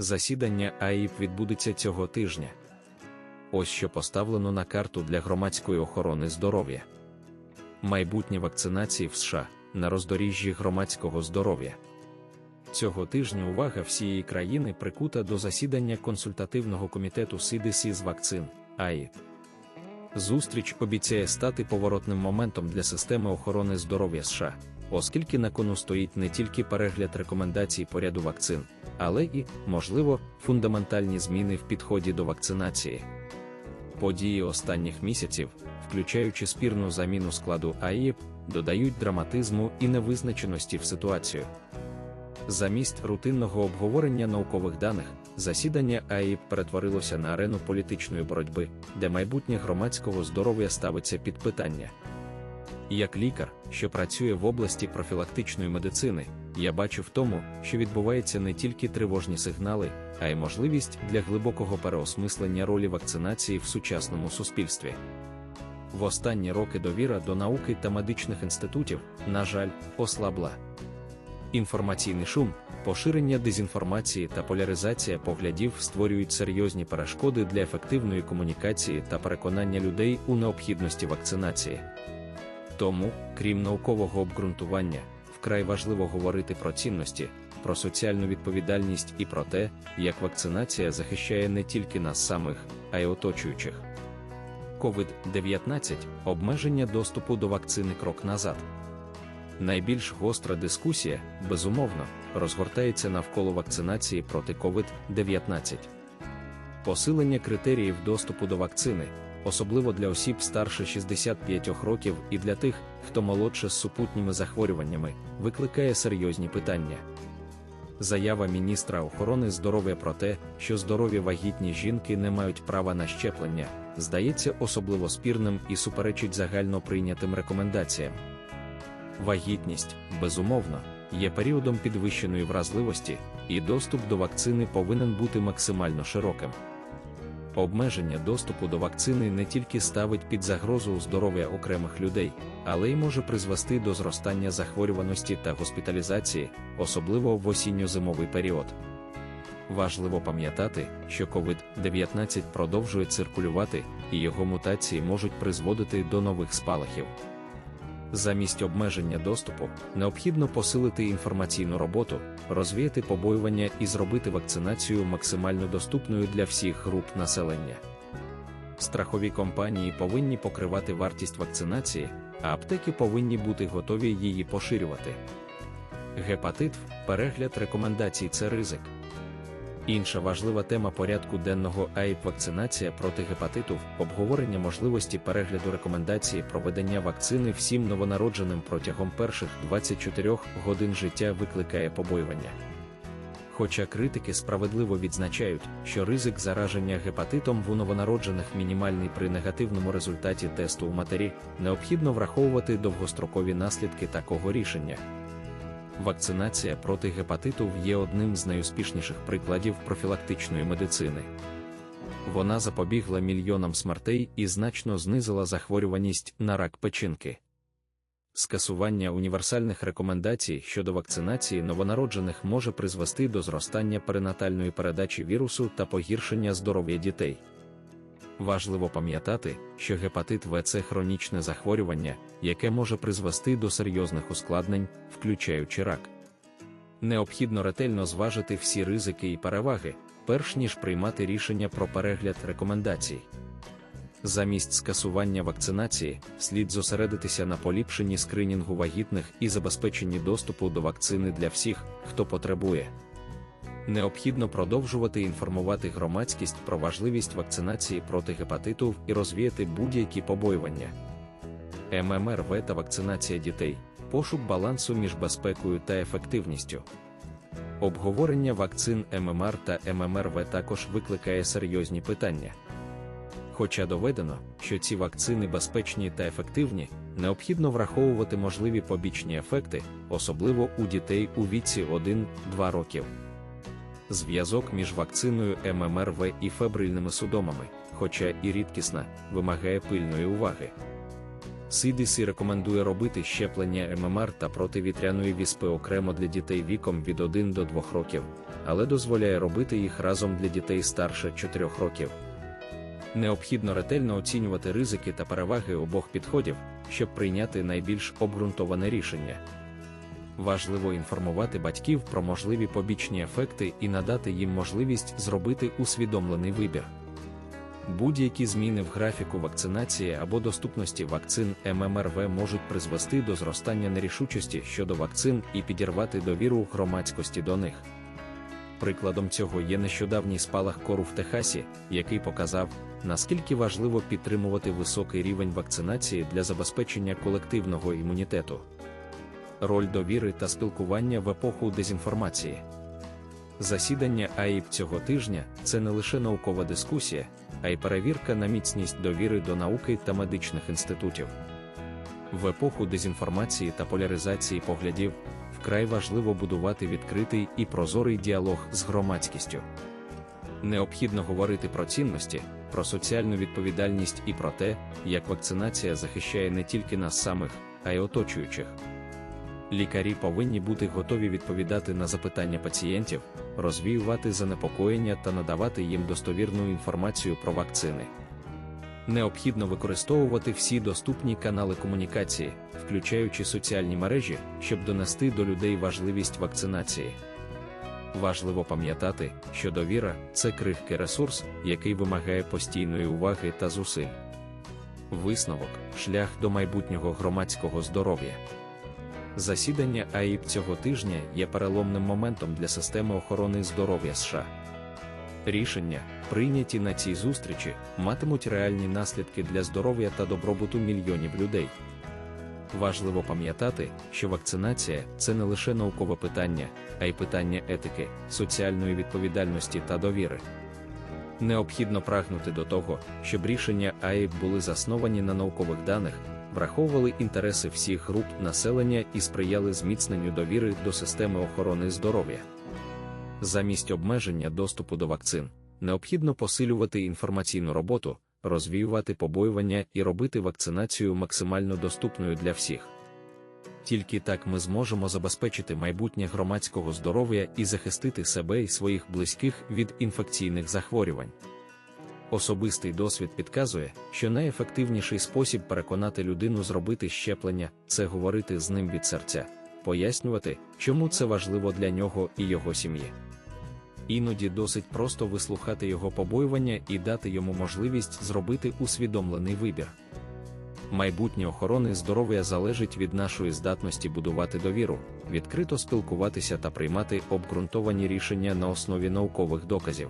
Засідання АІП відбудеться цього тижня. Ось що поставлено на карту для громадської охорони здоров'я. Майбутнє вакцинації в США на роздоріжжі громадського здоров'я. Цього тижня увага всієї країни прикута до засідання консультативного комітету CDC з вакцин АІП. Зустріч обіцяє стати поворотним моментом для системи охорони здоров'я США, оскільки на кону стоїть не тільки перегляд рекомендацій по ряду вакцин, але і, можливо, фундаментальні зміни в підході до вакцинації. Події останніх місяців, включаючи спірну заміну складу АІП, додають драматизму і невизначеності в ситуацію. Замість рутинного обговорення наукових даних, засідання АІП перетворилося на арену політичної боротьби, де майбутнє громадського здоров'я ставиться під питання. Як лікар, що працює в області профілактичної медицини, я бачу в тому, що відбуваються не тільки тривожні сигнали, а й можливість для глибокого переосмислення ролі вакцинації в сучасному суспільстві. В останні роки довіра до науки та медичних інститутів, на жаль, ослабла. Інформаційний шум, поширення дезінформації та поляризація поглядів створюють серйозні перешкоди для ефективної комунікації та переконання людей у необхідності вакцинації. Тому, крім наукового обґрунтування, вкрай важливо говорити про цінності, про соціальну відповідальність і про те, як вакцинація захищає не тільки нас самих, а й оточуючих. COVID-19 обмеження доступу до вакцини крок назад. Найбільш гостра дискусія, безумовно, розгортається навколо вакцинації проти COVID-19. Посилення критеріїв доступу до вакцини, особливо для осіб старше 65 років і для тих, хто молодше з супутніми захворюваннями, викликає серйозні питання. Заява міністра охорони здоров'я про те, що здорові вагітні жінки не мають права на щеплення, здається особливо спірним і суперечить загально прийнятим рекомендаціям. Вагітність, безумовно, є періодом підвищеної вразливості, і доступ до вакцини повинен бути максимально широким. Обмеження доступу до вакцини не тільки ставить під загрозу здоров'я окремих людей, але й може призвести до зростання захворюваності та госпіталізації, особливо в осінньо-зимовий період. Важливо пам'ятати, що COVID-19 продовжує циркулювати, і його мутації можуть призводити до нових спалахів. Замість обмеження доступу необхідно посилити інформаційну роботу, розвіяти побоювання і зробити вакцинацію максимально доступною для всіх груп населення. Страхові компанії повинні покривати вартість вакцинації, а аптеки повинні бути готові її поширювати. Гепатит, перегляд рекомендацій це ризик. Інша важлива тема порядку денного АІП вакцинація проти гепатиту, обговорення можливості перегляду рекомендації проведення вакцини всім новонародженим протягом перших 24 годин життя викликає побоювання. Хоча критики справедливо відзначають, що ризик зараження гепатитом в у новонароджених мінімальний при негативному результаті тесту у матері, необхідно враховувати довгострокові наслідки такого рішення. Вакцинація проти гепатиту є одним з найуспішніших прикладів профілактичної медицини. Вона запобігла мільйонам смертей і значно знизила захворюваність на рак печінки. Скасування універсальних рекомендацій щодо вакцинації новонароджених може призвести до зростання перинатальної передачі вірусу та погіршення здоров'я дітей. Важливо пам'ятати, що гепатит В це хронічне захворювання, яке може призвести до серйозних ускладнень, включаючи рак. Необхідно ретельно зважити всі ризики і переваги, перш ніж приймати рішення про перегляд рекомендацій. Замість скасування вакцинації слід зосередитися на поліпшенні скринінгу вагітних і забезпеченні доступу до вакцини для всіх, хто потребує. Необхідно продовжувати інформувати громадськість про важливість вакцинації проти гепатиту і розвіяти будь-які побоювання. ММРВ та вакцинація дітей, пошук балансу між безпекою та ефективністю. Обговорення вакцин ММР та ММРВ також викликає серйозні питання. Хоча доведено, що ці вакцини безпечні та ефективні, необхідно враховувати можливі побічні ефекти, особливо у дітей у віці 1-2 років. Зв'язок між вакциною ММРВ і фебрильними судомами, хоча і рідкісна, вимагає пильної уваги. CDC рекомендує робити щеплення ММР та противітряної віспи окремо для дітей віком від 1 до 2 років, але дозволяє робити їх разом для дітей старше 4 років. Необхідно ретельно оцінювати ризики та переваги обох підходів, щоб прийняти найбільш обґрунтоване рішення. Важливо інформувати батьків про можливі побічні ефекти і надати їм можливість зробити усвідомлений вибір. Будь-які зміни в графіку вакцинації або доступності вакцин ММРВ можуть призвести до зростання нерішучості щодо вакцин і підірвати довіру громадськості до них. Прикладом цього є нещодавній спалах кору в Техасі, який показав, наскільки важливо підтримувати високий рівень вакцинації для забезпечення колективного імунітету. Роль довіри та спілкування в епоху дезінформації. Засідання АІП цього тижня це не лише наукова дискусія, а й перевірка на міцність довіри до науки та медичних інститутів. В епоху дезінформації та поляризації поглядів вкрай важливо будувати відкритий і прозорий діалог з громадськістю. Необхідно говорити про цінності, про соціальну відповідальність і про те, як вакцинація захищає не тільки нас самих, а й оточуючих. Лікарі повинні бути готові відповідати на запитання пацієнтів, розвіювати занепокоєння та надавати їм достовірну інформацію про вакцини. Необхідно використовувати всі доступні канали комунікації, включаючи соціальні мережі, щоб донести до людей важливість вакцинації. Важливо пам'ятати, що довіра це крихкий ресурс, який вимагає постійної уваги та зусиль. Висновок шлях до майбутнього громадського здоров'я. Засідання АІП цього тижня є переломним моментом для системи охорони здоров'я США. Рішення, прийняті на цій зустрічі, матимуть реальні наслідки для здоров'я та добробуту мільйонів людей. Важливо пам'ятати, що вакцинація це не лише наукове питання, а й питання етики, соціальної відповідальності та довіри. Необхідно прагнути до того, щоб рішення АІП були засновані на наукових даних, враховували інтереси всіх груп населення і сприяли зміцненню довіри до системи охорони здоров'я. Замість обмеження доступу до вакцин необхідно посилювати інформаційну роботу, розвіювати побоювання і робити вакцинацію максимально доступною для всіх. Тільки так ми зможемо забезпечити майбутнє громадського здоров'я і захистити себе і своїх близьких від інфекційних захворювань. Особистий досвід підказує, що найефективніший спосіб переконати людину зробити щеплення це говорити з ним від серця, пояснювати, чому це важливо для нього і його сім'ї. Іноді досить просто вислухати його побоювання і дати йому можливість зробити усвідомлений вибір. Майбутнє охорони здоров'я залежить від нашої здатності будувати довіру, відкрито спілкуватися та приймати обґрунтовані рішення на основі наукових доказів.